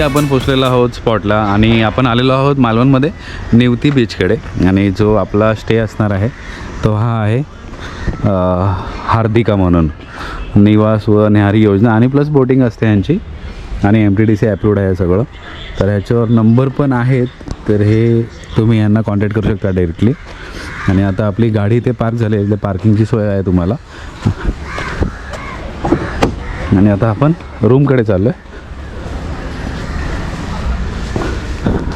Finally आपण पोचलेलो आहोत स्पॉटला आणि आपण आलेलो आहोत मालवणमध्ये निवती बीचकडे. आणि जो आपला स्टे असणार आहे तो हा आहे हार्दिका म्हणून. निवास व न्याहारी योजना आणि प्लस बोटिंग असते यांची. आणि M T D C approved आहे सगळं. तर ह्याच्यावर नंबर पण आहेत तर हे तुम्ही यांना कॉन्टॅक्ट करू शकता डायरेक्टली आणि आता आपली गाडी इथे पार्क झाली आहे पार्किंगची सोय आहे तुम्हाला. आणि आता आपण रूमकडे चाललो आहे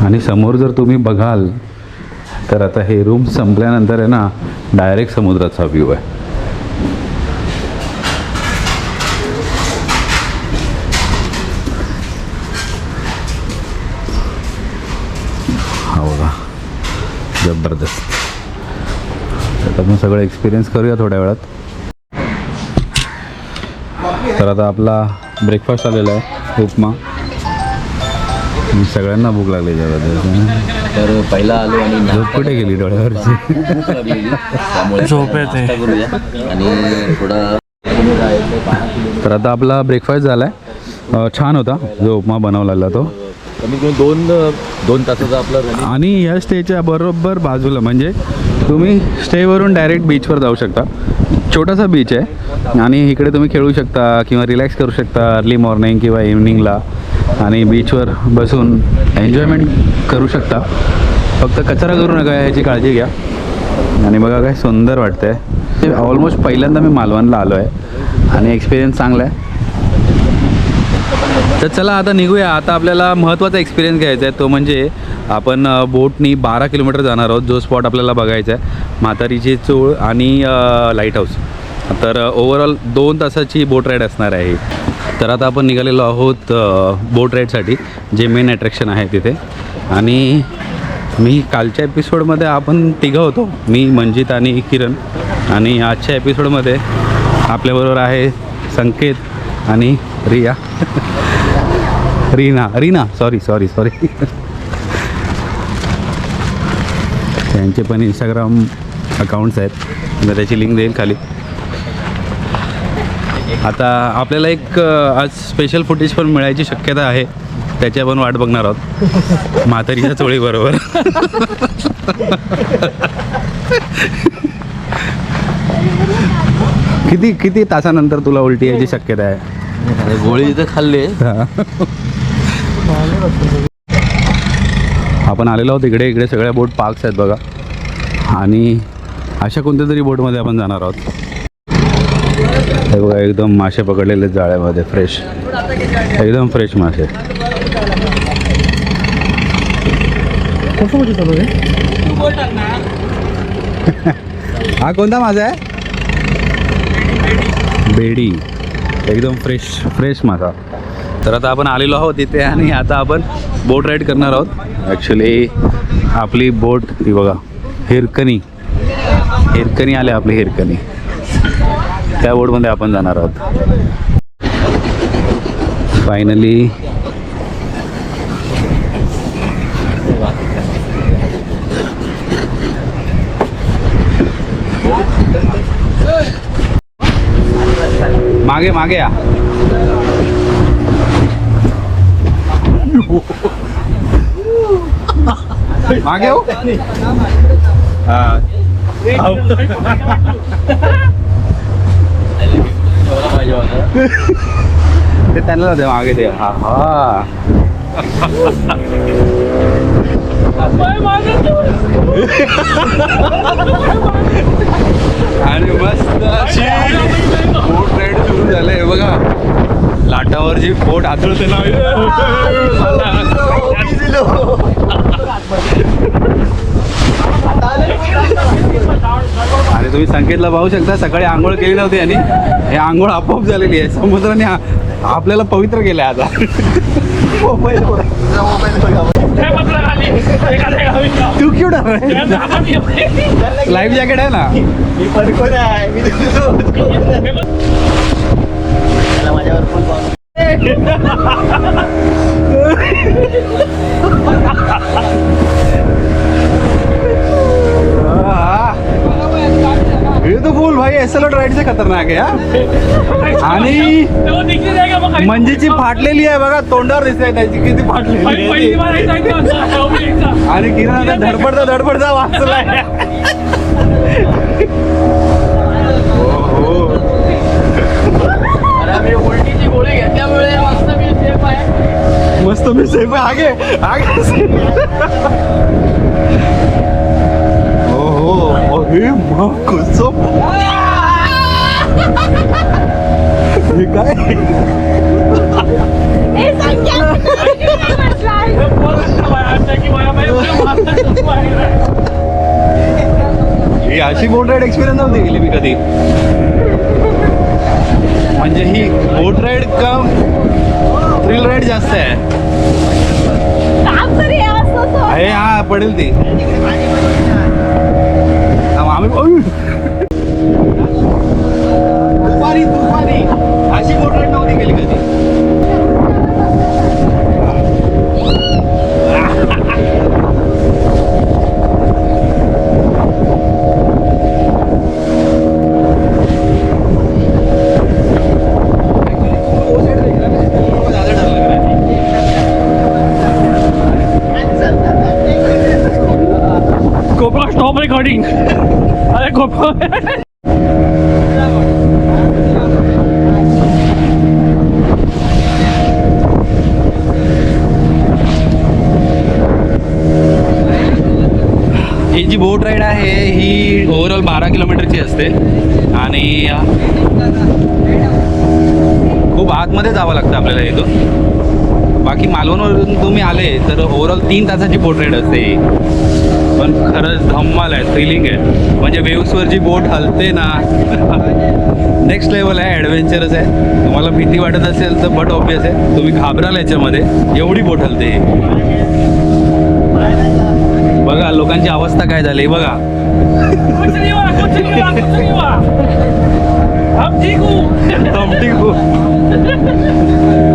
आणि समोर जर तुम्ही बघाल तर आता हे रूम संपल्यानंतर आहे ना डायरेक्ट समुद्राचा व्ह्यू आहे. जबरदस्त. आता आपण सगळं एक्सपिरियन्स करूया थोड्या वेळात. तर आता आपला ब्रेकफास्ट आलेला आहे उपमा. आणि सगळ्यांना भूक लागली जेव्हा तर पहिला आलो आणि झोप कुठे गेली डोळ्यावरची? झोप येते. आणि थोडा तर आता आपला ब्रेकफास्ट झाला आहे छान होता. जो उपमा बनवलेला तो. दोन दोन तासाचा आपला आणि या स्टेच्या बरोबर बाजूला म्हणजे तुम्ही स्टेवरून डायरेक्ट बीचवर जाऊ शकता. छोटासा बीच आहे. आणि इकडे तुम्ही खेळू शकता किंवा रिलॅक्स करू शकता अर्ली मॉर्निंग किंवा इव्हनिंगला आणि बीचवर बसून एन्जॉयमेंट करू शकता. फक्त कचरा करू नका याची काळजी घ्या. आणि बघा काय सुंदर वाटतंय. ऑलमोस्ट पहिल्यांदा मी मालवणला आलो आहे आणि एक्सपिरियन्स चांगला आहे. तर चला आता निघूया. आता आपल्याला महत्त्वाचा एक्सपिरियन्स घ्यायचा आहे. तो म्हणजे आपण बोटनी बारा किलोमीटर जाणार आहोत. जो स्पॉट आपल्याला बघायचा आहे. म्हातारीची चूळ आणि लाइट हाऊस तर ओव्हरऑल दोन तासाची बोट राईड असणार आहे तर आता आपण निघालेलो आहोत बोट राईडसाठी जे मेन अट्रॅक्शन आहे तिथे. आणि मी कालच्या एपिसोडमध्ये आपण तिघं होतो मी मंजित आणि किरण. आणि आजच्या एपिसोडमध्ये आपल्याबरोबर आहे संकेत आणि Riya. Reena Reena sorry sorry sorry त्यांचे पण इंस्टाग्राम अकाउंट्स आहेत. मी त्याची लिंक देईल खाली. आता आपल्याला एक आज स्पेशल फुटेज पण मिळायची शक्यता आहे. त्याची आपण वाट बघणार आहोत. म्हातारीच्या चोळीबरोबर किती किती तासानंतर तुला उलटी यायची शक्यता आहे? गोळी इथं खाल्ले आपण आलेलो आहोत इकडे इकडे सगळ्या बोट पार्क्स आहेत बघा. आणि अशा कोणत्या तरी बोटमध्ये आपण जाणार आहोत. हे बघा एकदम मासे पकडलेले जाळ्यामध्ये फ्रेश एकदम फ्रेश मासे. हा कोणता माझा आहे? बेडी. एकदम फ्रेश फ्रेश मासा. तर आता आपण आलेलो आहोत इथे आणि आता आपण बोट राईड करणार आहोत. ॲक्च्युली आपली बोट ही बघा हिरकणी. हिरकणी आले आपली हिरकणी. त्या बोटमध्ये आपण जाणार आहोत. फायनली मागे मागे या. मागे हो. हा. ते त्यांना जाते मागे ते हा हा आणि मस्त अशी बोट राईड सुरू झालंय बघा लाटावर जी बोट आदळते ना आणि तुम्ही संकेतला पाहू शकता सकाळी आंघोळ केली नव्हती आणि हे आंघोळ आपोआप झालेली आहे. समुद्राने आपल्याला पवित्र केलं आहे आता तू क्यू लाईफ जॅकेट आहे ना? ये फुल भाई एसएल राईडचे खतरनाक आहे हा. आणि मंजीची फाटलेली आहे बघा तोंडावर दिसते त्याची किती फाटलेली आणि किरण आता धडपडता धडपडता वाचलाय. उलटीची गोळी घेतल्यामुळे मस्त मी सेफ आहे. आगे आगे. हो मग कसं हे काय? हे ही अशी बोट राईड एक्सपिरियन्स नव्हती गेली मी कधी. म्हणजे ही boat ride cum thrill ride जास्त आहे हा पडेल ती. हा, आम्ही उय. तुफानी तुफानी अशी बोट राईड नव्हती गेली कधी GoPro स्टॉप रेकॉर्डिंग अरे GoPro ही जी बोट राईड आहे ही ओव्हरऑल बारा किलोमीटरची असते. आणि खूप आतमध्ये जावं लागतं आपल्याला इथून बाकी मालवणवरून तुम्ही आले तर ओव्हरऑल तीन तासाची बोट राईड असते ही. पण खरंच धम्माल आहे थ्रिलिंग आहे. म्हणजे वेव्सवर जी बोट हलते ना नेक्स्ट लेवल आहे ॲडव्हेंचरस आहे. तुम्हाला भीती वाटत असेल तर बट ऑब्वियस आहे. तुम्ही घाबराल याच्यामध्ये एवढी बोट हलते बघा लोकांची अवस्था काय झाली बघा.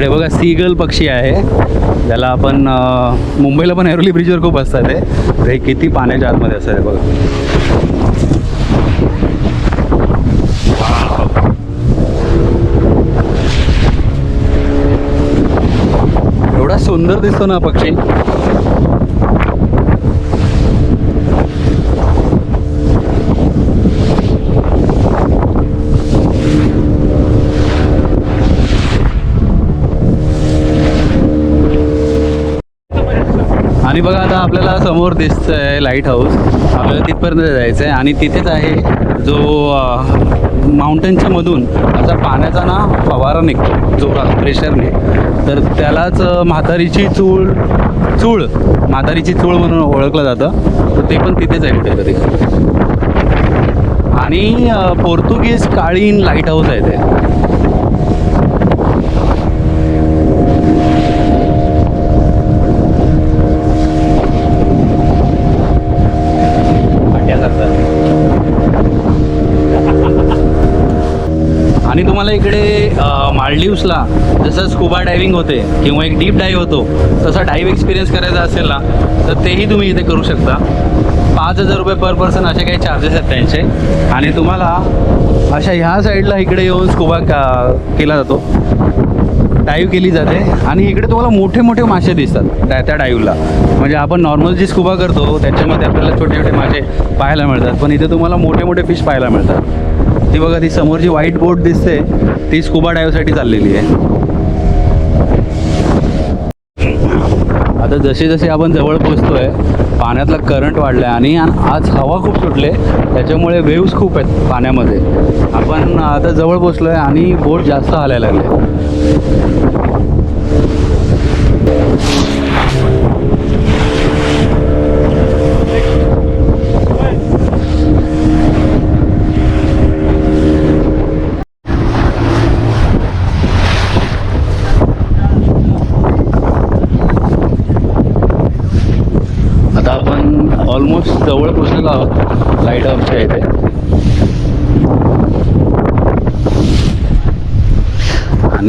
इकडे बघा सीगल पक्षी आहे. ज्याला आपण मुंबईला पण ऐरोली ब्रिजवर खूप असतात ते तर हे किती पाण्याच्या आतमध्ये असतात हे बघा. एवढा सुंदर दिसतो ना पक्षी. आणि बघा आता आपल्याला समोर दिसतं आहे लाइट हाऊस आपल्याला तिथपर्यंत जायचं आहे आणि तिथेच आहे जो माउंटेनच्या मधून असा पाण्याचा ना फवारा निघतो. जोरात प्रेशरने तर त्यालाच म्हातारीची चूळ चूळ. म्हातारीची चूळ म्हणून ओळखलं जातं. तर ते पण तिथेच आहे कुठेतरी. आणि पोर्तुगीज काळीन लाइट हाऊस आहे ते. आणि तुम्हाला इकडे अ, जसं स्कुबा डायव्हिंग होते किंवा एक डीप डाईव्ह होतो तसा डाईव्ह एक्सपिरियन्स करायचा असेल ना तर तेही तुम्ही इथे करू शकता. पाच हजार रुपये पर पर्सन असे काही चार्जेस आहेत त्यांचे. आणि तुम्हाला अशा ह्या साईडला इकडे येऊन स्कुबा का केला जातो. डाईव्ह केली जाते. आणि इकडे तुम्हाला मोठे मोठे मासे दिसतात त्या त्या डाईव्हला म्हणजे आपण नॉर्मल जी स्कुबा करतो त्याच्यामध्ये आपल्याला छोटे छोटे मासे पाहायला मिळतात. पण इथे तुम्हाला मोठे मोठे फिश पाहायला मिळतात. ती बघा ती समोर जी व्हाईट बोट दिसते. ती स्कुबा डायव्हसाठी चाललेली आहे. आता जसे जसे आपण जवळ पोचतोय पाण्यातला करंट वाढला आहे आणि आज हवा खूप सुटले त्याच्यामुळे वेव्स खूप आहेत पाण्यामध्ये. आपण आता जवळ पोचलो आहे आणि बोट जास्त हालायला लागले आता आपण ऑलमोस्ट जवळ पोचलेलो आहोत लाइट हाऊसच्या इथे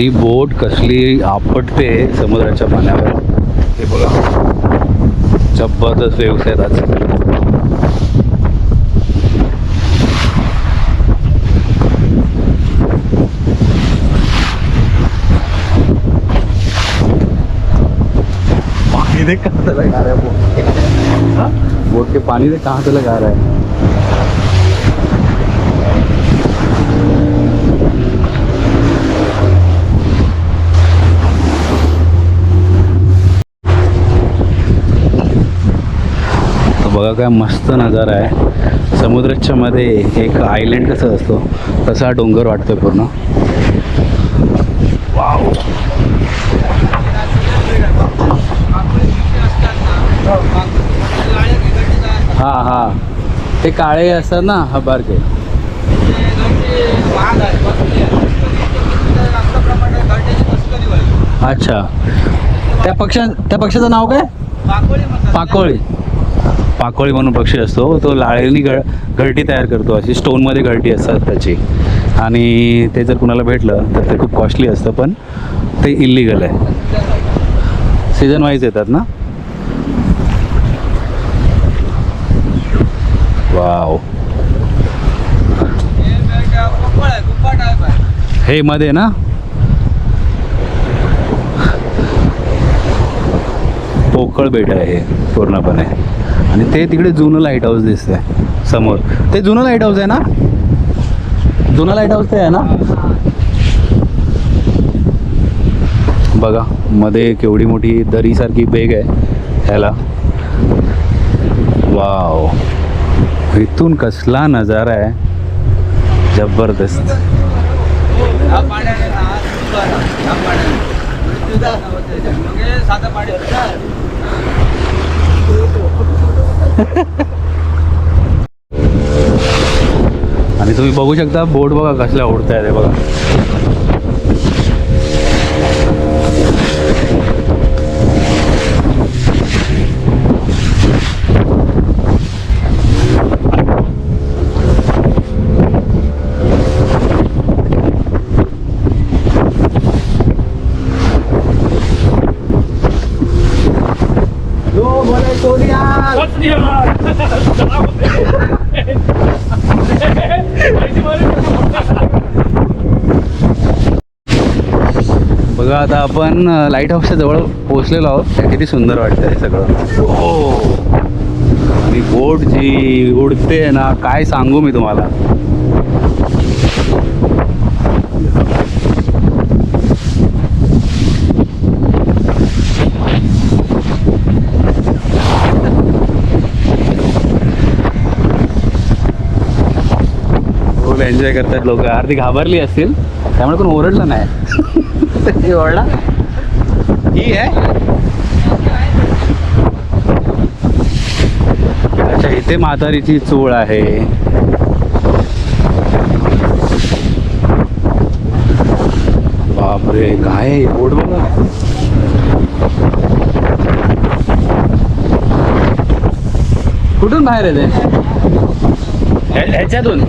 आणि बोट कसली आपटते समुद्राच्या पाण्यावर ते बघा. जबरदस्त व्यवसाय आहेत आज पानी देख कहाँ से लगा रहा है? बोट के पानी से कहाँ चला गा रहा है बघा काय मस्त नजारा आहे. समुद्राच्या मध्ये एक आयलंड कसं असतो तसा डोंगर वाटतोय पूर्ण. वाव हा हा. ते काळे असतात ना हा बारके अच्छा. त्या पक्षा त्या पक्षाचं नाव काय? पाकोळी. पाकोळी म्हणून पक्षी असतो तो लाळेनी गळ घरटी तयार करतो. अशी स्टोनमध्ये घरटी असतात त्याची. आणि ते जर कुणाला भेटलं तर ते खूप कॉस्टली असतं पण ते इलिगल आहे. सीझन वाईज येतात ना? वाव. हे मध्ये ना? पोकळ बेट आहे हे पूर्णपणे. आणि ते तिकडे जुनं लाइट हाऊस दिसतंय समोर. ते जुनं लाइट हाऊस आहे ना? जुनं लाइट हाऊस ते आहे ना? बघा मध्ये केवढी मोठी दरीसारखी बेग आहे ह्याला. वाव इथून कसला नजारा आहे. जबरदस्त. आणि तुम्ही बघू शकता बोट बघा कसल्या उडत आहे बघा What's the बघा आता आपण लाइट हाऊसच्या जवळ पोहोचलेलो आहोत. किती सुंदर वाटतं हे सगळं. हो. आणि बोट जी उडते ना काय सांगू मी तुम्हाला. एन्जॉय करतात लोक. अर्धी घाबरली असतील त्यामुळे कोण ओरडलं नाही. ओरडला ही आहे अच्छा इथे म्हातारीची चूळ आहे. बापरे काय? बोट बघा. कुठून बाहेर आहे ते ह्या- ह्याच्यातून?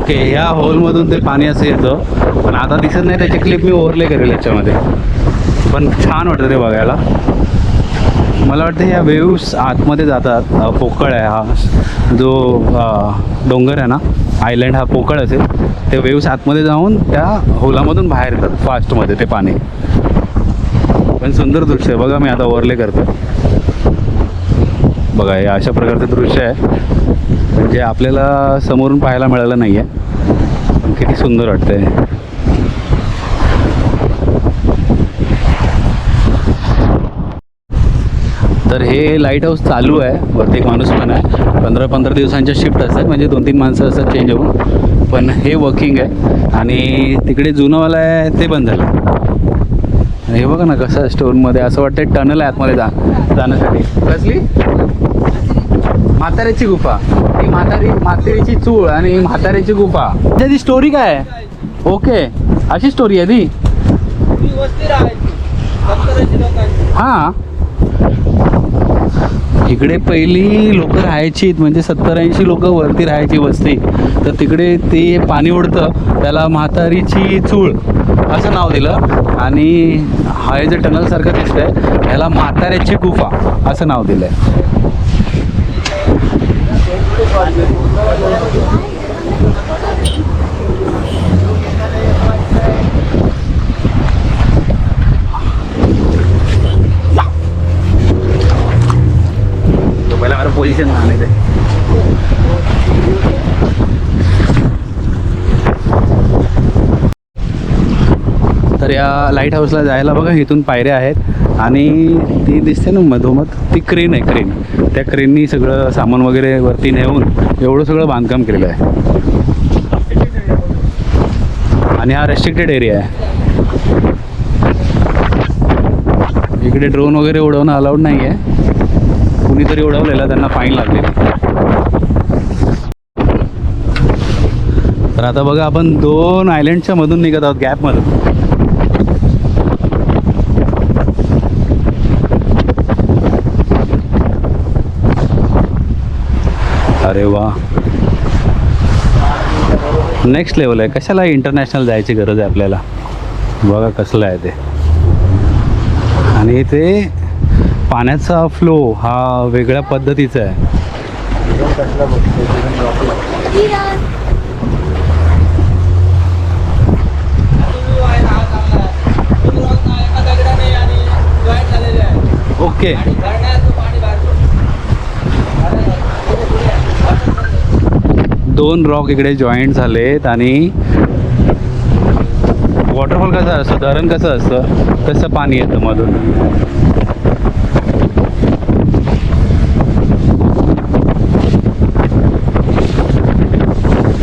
ओके ह्या होलमधून ते पाणी असं येतं. पण आता दिसत नाही त्याची क्लिप मी ओव्हरले करेल याच्यामध्ये. पण छान वाटतं ते बघायला. मला वाटतं ह्या वेव्स आतमध्ये जातात. पोकळ आहे हा. जो डोंगर आहे ना आयलंड हा पोकळ असेल ते वेव्स आतमध्ये जाऊन त्या होलामधून बाहेर येतात फास्टमध्ये ते पाणी. पण सुंदर दृश्य आहे. बघा मी आता ओव्हरले करतो बघा हे अशा प्रकारचं दृश्य आहे. म्हणजे आपल्याला समोरून पाहायला मिळालं नाही आहे पण किती सुंदर वाटतंय. तर हे लाइट हाऊस चालू आहे. प्रत्येक माणूस पण आहे. पंधरा पंधरा दिवसांच्या शिफ्ट असतात. म्हणजे दोन तीन माणसं असतात चेंज होऊन. पण हे वर्किंग आहे. आणि तिकडे जुनंवाला आहे ते बंद झालं. आणि हे बघा ना कसं स्टोनमध्ये असं वाटतं टनल आहे आतमध्ये जा जाण्यासाठी. कसली? म्हाताऱ्याची गुफा. म्हातारी म्हातारीची चूळ आणि म्हाताऱ्याची गुफा. त्याची स्टोरी काय आहे? ओके. अशी स्टोरी आहे ती. हां. इकडे पहिली लोक राहायची म्हणजे सत्तर ऐंशी लोक वरती राहायची वस्ती. तर तिकडे ते पाणी उडतं त्याला म्हातारीची चूळ असं नाव दिलं. आणि हा जे टनलसारखं दिसतंय ह्याला म्हाताऱ्याची गुफा असं नाव दिलं आहे पोझिशन आणायचं तर या लाइट हाऊसला जायला बघा इथून पायऱ्या आहेत. आणि ती दिसते ना मधोमध. ती क्रेन आहे क्रेन. त्या क्रेननी सगळं सामान वगैरे वरती नेऊन एवढं सगळं बांधकाम केलेलं आहे. आणि हा रेस्ट्रिक्टेड एरिया आहे. इकडे ड्रोन वगैरे उडवणं अलाउड नाही आहे कुणीतरी उडवलेला त्यांना फाईन लागलेली तर आता बघा आपण दोन आयलंडच्या मधून निघत आहोत गॅपमधून अरे वा. नेक्स्ट लेवल आहे. कशाला इंटरनॅशनल जायची गरज आहे आपल्याला? बघा कसलं आहे ते. आणि ते पाण्याचा फ्लो हा वेगळ्या पद्धतीचा आहे. ओके दोन रॉक इकडे जॉईंट झालेत आणि वॉटरफॉल कसं असतं? धरण कसं असतं? तसं पाणी येतं मधून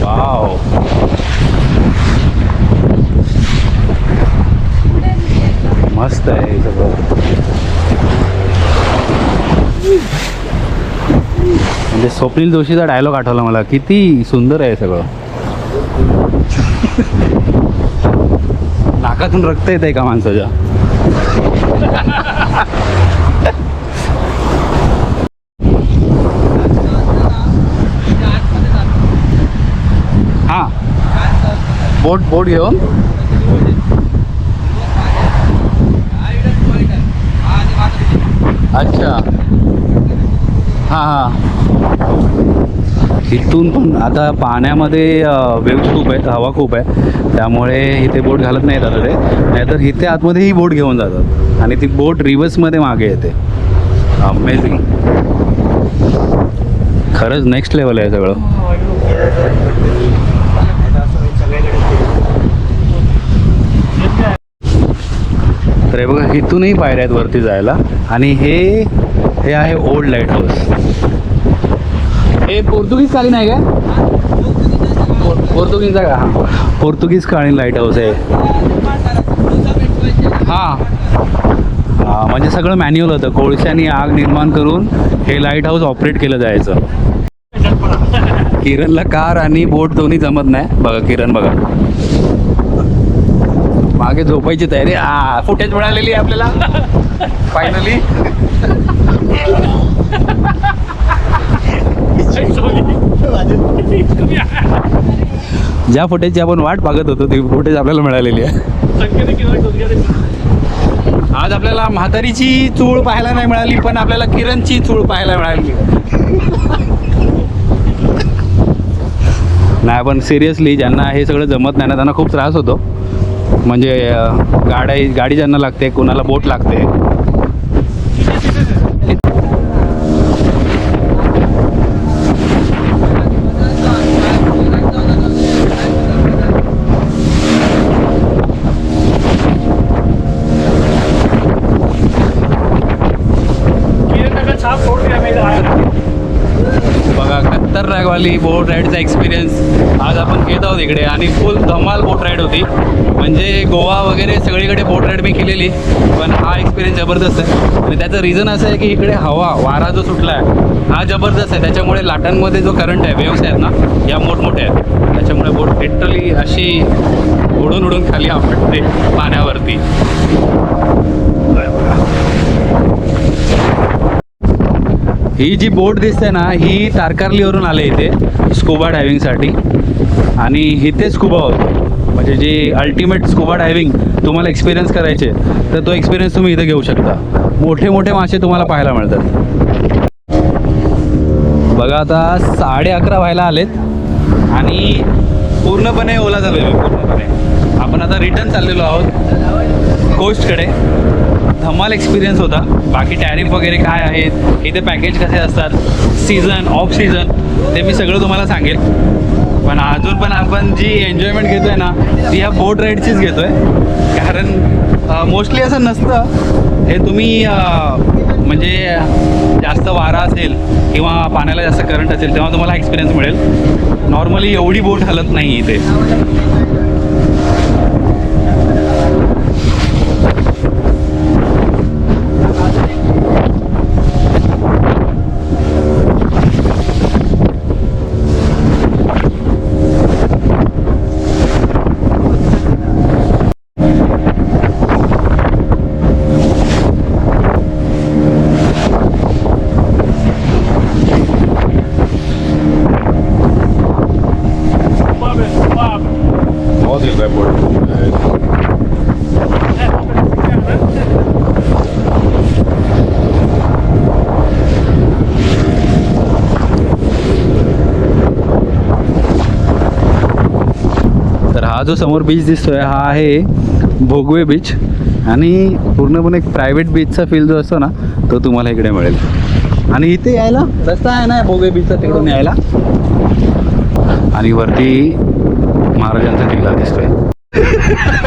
वाव मस्त आहे हे सगळं म्हणजे स्वप्नील जोशीचा डायलॉग आठवला मला. किती सुंदर आहे सगळं. नाकातून रक्त येत आहे का माणसाच्या? हां. बोट बोट घेऊन. अच्छा. हां हां. इथून पण आता पाण्यामध्ये वेव्ह खूप आहेत हवा खूप आहे. त्यामुळे इथे बोट घालत नाहीत आता ते. नाहीतर इथे आतमध्ये ही बोट घेऊन जातात. आणि ती बोट रिव्हर्समध्ये मागे येते. अमेझिंग खरंच नेक्स्ट लेवल आहे सगळं. तर हे बघा इथूनही पायऱ्या आहेत वरती जायला. आणि हे हे आहे ओल्ड लाइट हाऊस हे पोर्तुगीज कालीन आहे का पोर- पोर्तुगीजचा का हां. पोर्तुगीज कालीन लाइट हाऊस आहे. हां. हां म्हणजे सगळं मॅन्युअल होतं. कोळशाने आग निर्माण करून हे लाइट हाऊस ऑपरेट केलं जायचं. किरणला कार आणि बोट दोन्ही जमत नाही. बघा किरण बघा. मागे झोपायची तयारी. आ फुटेज मिळालेली आहे आपल्याला. फायनली ज्या फुटेजची आपण वाट बघत होतो ती फुटेज आपल्याला मिळालेली आहे. आज आपल्याला म्हातारीची चूळ पाहायला नाही मिळाली पण आपल्याला किरणची चूळ पाहायला मिळाली. नाही पण सिरियसली ज्यांना हे सगळं जमत नाही ना त्यांना खूप त्रास होतो. म्हणजे गाड्या गाडी ज्यांना लागते कोणाला बोट लागते खतरनाकवाली बोट राईडचा एक्सपिरियन्स आज आपण घेत आहोत इकडे. आणि फुल धमाल बोट राईड होती. म्हणजे गोवा वगैरे सगळीकडे बोट राईड मी केलेली. पण हा एक्सपिरियन्स जबरदस्त आहे. आणि त्याचं रिझन असं आहे की इकडे हवा वारा जो सुटला आहे हा जबरदस्त आहे. त्याच्यामुळे लाटांमध्ये जो करंट आहे वेव्स आहेत ना या मोठमोठ्या आहेत. त्याच्यामुळे बोट लिटरली अशी उडून उडून खाली आपटते पाण्यावरती बघा. ही जी बोट दिसते ना ही तारकारलीवरून आले इथे स्कुबा डायव्हिंगसाठी आणि इथे स्कुबा होतो. म्हणजे जी अल्टिमेट स्कुबा डायव्हिंग तुम्हाला एक्सपिरियन्स करायचे तर तो एक्सपिरियन्स तुम्ही इथे घेऊ शकता. मोठे मोठे मासे तुम्हाला पाहायला मिळतात. बघा आता साडे अकरा व्हायला आलेत. आणि पूर्णपणे ओला झालेलो आहे पूर्णपणे. आपण आता रिटर्न चाललेलो आहोत कोस्टकडे धमाल एक्सपिरियन्स होता. बाकी टॅरिफ वगैरे काय आहेत इथे पॅकेज कसे असतात सीझन ऑफ सीझन ते मी सगळं तुम्हाला सांगेल. पण अजून पण आपण जी एन्जॉयमेंट घेतोय ना ती ह्या बोट राईडचीच घेतोय. कारण मोस्टली असं नसतं. हे तुम्ही म्हणजे जास्त वारा असेल किंवा पाण्याला जास्त करंट असेल तेव्हा तुम्हाला एक्सपिरियन्स मिळेल. नॉर्मली एवढी बोट हलत नाही इथे Suave, suave. बहुत हिल रहा है बोर्ड तर हा जो समोर बीच दिसतोय. हा आहे भोगवे बीच आणि पूर्णपणे एक प्रायव्हेट बीचचा फील जो असतो ना तो तुम्हाला इकडे मिळेल. आणि इथे यायला रस्ता आहे ना भोगवे बीचचा तिकडून यायला. आणि वरती महाराजांचा किल्ला दिसतोय.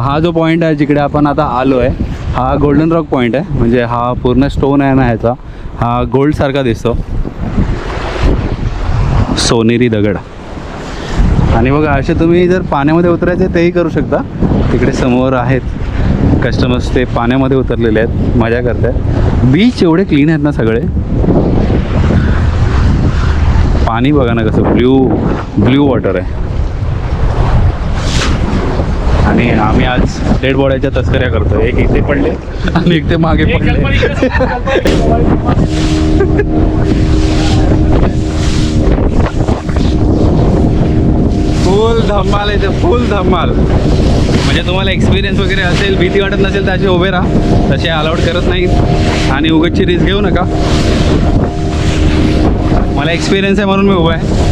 हा जो पॉईंट आहे जिकडे आपण आता आलो आहे हा गोल्डन रॉक पॉईंट आहे. म्हणजे हा पूर्ण स्टोन आहे ना ह्याचा. हा गोल्डसारखा दिसतो. सोनेरी दगड. आणि बघा असे तुम्ही जर पाण्यामध्ये उतरायचे तेही करू शकता. तिकडे समोर आहेत कस्टमर्स ते पाण्यामध्ये उतरलेले आहेत. मजा करतात बीच एवढे क्लीन आहेत ना सगळे. पाणी बघा ना कसं ब्ल्यू ब्ल्यू वॉटर आहे. आणि आम्ही आज डेड बॉड्याच्या तस्कऱ्या करतो एक इथे पडले. आणि एक ते मागे पडले. फुल धमाल ते फुल धमाल. म्हणजे तुम्हाला एक्सपिरियन्स वगैरे असेल भीती वाटत नसेल तर असे उभे राहा. तसे अलाउड करत नाहीत आणि उगतची रिस्क घेऊ नका. मला एक्सपिरियन्स आहे म्हणून मी उभा आहे.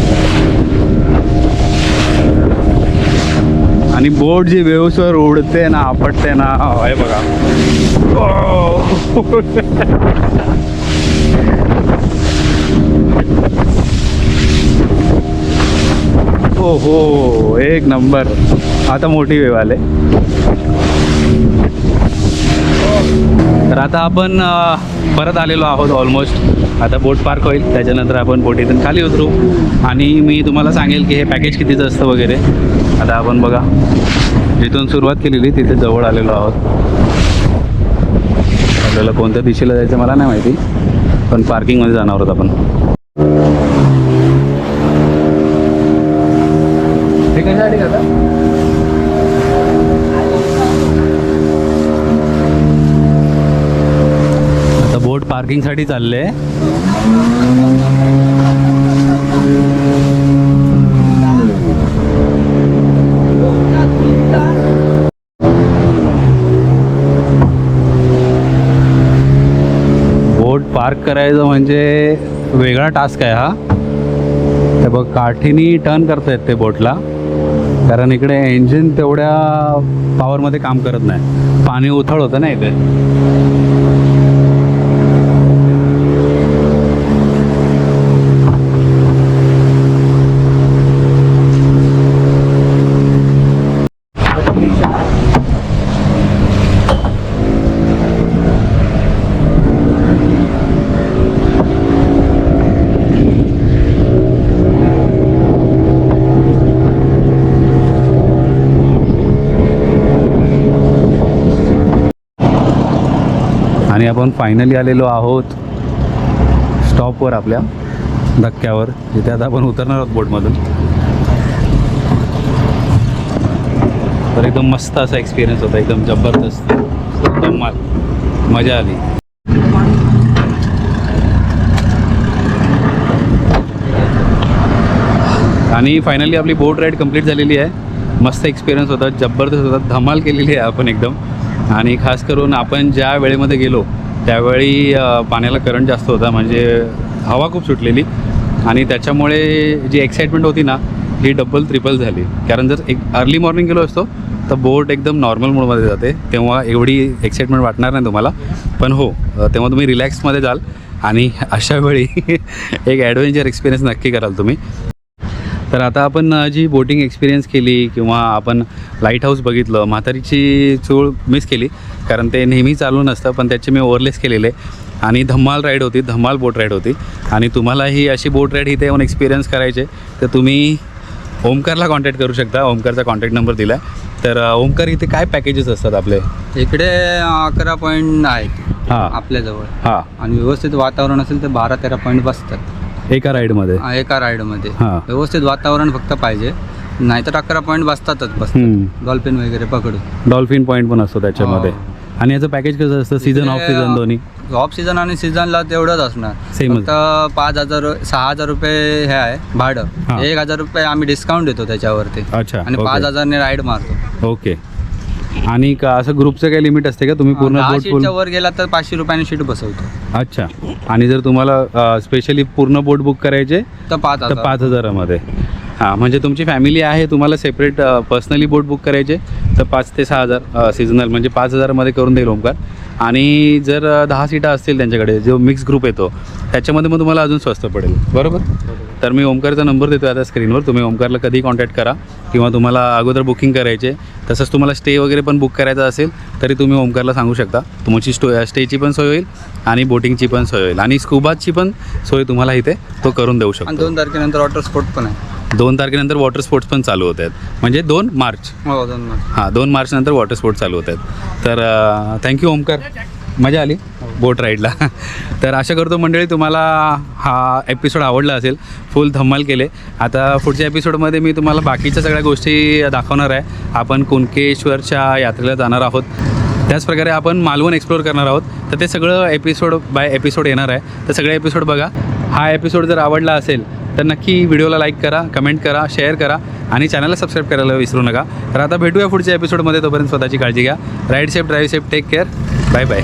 आणि बोट जी वेव्सवर उडते ना आपटते ना हे बघा. Oh. हो. हो एक नंबर. आता मोठी वेव आले. तर आता आपण परत आलेलो आहोत ऑलमोस्ट आता बोट पार्क होईल त्याच्यानंतर आपण बोटीतून खाली उतरू. आणि मी तुम्हाला सांगेल की हे पॅकेज कितीचं असतं वगैरे. आता आपण बघा जिथून सुरुवात केलेली तिथे जवळ आलेलो आहोत. आपल्याला कोणत्या दिशेला जायचं मला नाही माहिती पण पार्किंगमध्ये जाणार आहोत आपण हे कशासाठी करता आता पार्किंगसाठी चालले. बोट पार्क करायचं म्हणजे वेगळा टास्क आहे हा. ते बघ काठीनी टर्न करतायत ते बोटला. कारण इकडे इंजिन तेवढ्या पॉवरमध्ये काम करत नाही. पाणी उथळ होतं ना इथे. आपण फायनली आलेलो आहोत. स्टॉपवर आपल्या धक्क्यावर. जिथे आता आपण उतरणार आहोत बोटमधून. तर एकदम मस्त असा एक्सपिरियन्स होता. एकदम जबरदस्त. धमाल मजा आली. आणि फायनली आपली बोट राईड कंप्लीट झालेली आहे. मस्त एक्सपिरियन्स होता. जबरदस्त होता. धमाल केलेली आहे आपण एकदम. आणि खास करून आपण ज्या वेळेमध्ये गेलो त्यावेळी पाण्याला करंट जास्त होता म्हणजे हवा खूप सुटलेली. आणि त्याच्यामुळे जी एक्साइटमेंट होती ना ही डबल ट्रिपल झाली. कारण जर एक अर्ली मॉर्निंग गेलो असतो तर बोट एकदम नॉर्मल मोडमध्ये जाते. तेव्हा एवढी एक्साइटमेंट वाटणार नाही तुम्हाला. पण हो तेव्हा तुम्ही रिलॅक्समध्ये जाल. आणि अशा वेळी एक ॲडव्हेंचर एक्सपिरियन्स नक्की कराल तुम्ही. तर आता आपण जी बोटिंग एक्सपिरियन्स केली किंवा आपण लाइट हाऊस बघितलं म्हातारीची चूळ मिस केली कारण ते नेहमी चालू नसतं पण त्याचे मी ओव्हरलेस केलेले आणि धम्माल राईड होती धम्माल बोट राईड होती. आणि तुम्हालाही अशी बोट राईड इथे येऊन एक्सपिरियन्स करायचे तर तुम्ही ओमकारला कॉन्टॅक्ट करू शकता. ओमकारचा कॉन्टॅक्ट नंबर दिला तर ओमकार इथे काय पॅकेजेस असतात आपले? इकडे अकरा पॉईंट आहेत. हां. आपल्याजवळ हां. आणि व्यवस्थित वातावरण असेल तर बारा तेरा पॉईंट बसतात. एका राईडमध्ये हा, एका राईडमध्ये हां. व्यवस्थित वातावरण फक्त पाहिजे. नाहीतर अकरा पॉईंट बसतातच बसतात. हम्म. डॉल्फिन वगैरे पकडून. डॉल्फिन पॉईंट पण असतो त्याच्यामध्ये. हो. आणि याचं पॅकेज कसं असतं? सीझन ऑफ सीझन दोन्ही? ऑफ सीझन आणि सीझनला तेवढंच असणार. Same च. फक्त पाच हजार सहा हजार रुपये हे आहे हा. भाडं एक हजार रुपये आम्ही डिस्काउंट देतो त्याच्यावरती. अच्छा आणि. पाच हजारने राईड मारतो. ओके आणि का असं ग्रुपचं काही लिमिट असते का? तुम्ही पूर्ण दहा बोट फुल सीटच्या वर गेला तर पाचशे रुपयाने सीट बसवतो. अच्छा. आणि जर तुम्हाला स्पेशली पूर्ण बोट बुक करायचे तर पाच तर हजार. पाच हजारामध्ये. हां म्हणजे तुमची फॅमिली आहे तुम्हाला सेपरेट पर्सनली बोट बुक करायचे तर पाच ते सहा हजार सीझनल म्हणजे पाच हजारमध्ये करून देईल ओमकार. आणि जर दहा सीटा असतील त्यांच्याकडे जो मिक्स ग्रुप येतो त्याच्यामध्ये मग तुम्हाला अजून स्वस्त पडेल. बरोबर? तर मी ओमकारचा नंबर देतो आता स्क्रीनवर तुम्ही ओमकारला कधी कॉन्टॅक्ट करा किंवा तुम्हाला अगोदर बुकिंग करायचे तसंच तुम्हाला स्टे वगैरे पण बुक करायचा असेल तरी तुम्ही ओमकारला सांगू शकता. तुमची स्टो स्टेची पण सोय होईल आणि बोटिंगची पण सोय होईल. आणि स्कुबाची पण सोय तुम्हाला इथे तो करून देऊ शकतो. दोन तारखेनंतर वॉटर स्पोर्ट पण आहे. दोन तारखेनंतर वॉटर स्पोर्ट्स पण चालू होत आहेत. म्हणजे दोन मार्च. हो दोन मार्च. हां दोन मार्चनंतर वॉटर स्पोर्ट्स चालू होत आहेत. तर थँक्यू ओमकार. मजा आली बोट राईडला तर आशा करतो मंडळी तुम्हाला हा एपिसोड आवडला असेल. फुल धम्माल केले. आता पुढच्या एपिसोडमध्ये मी तुम्हाला बाकीच्या सगळ्या गोष्टी दाखवणार आहे. आपण कुणकेश्वरच्या यात्रेला जाणार आहोत. त्याचप्रकारे आपण मालवण एक्सप्लोअर करणार आहोत. तर ते सगळं एपिसोड बाय एपिसोड येणार आहे. तर सगळे एपिसोड बघा. हा एपिसोड जर आवडला असेल तर नक्की व्हिडिओला लाईक करा कमेंट करा शेअर करा आणि चॅनलला सबस्क्राईब करायला विसरू नका. तर आता भेटूया पुढच्या एपिसोडमध्ये तोपर्यंत स्वतःची काळजी घ्या. Ride safe drive safe take care bye bye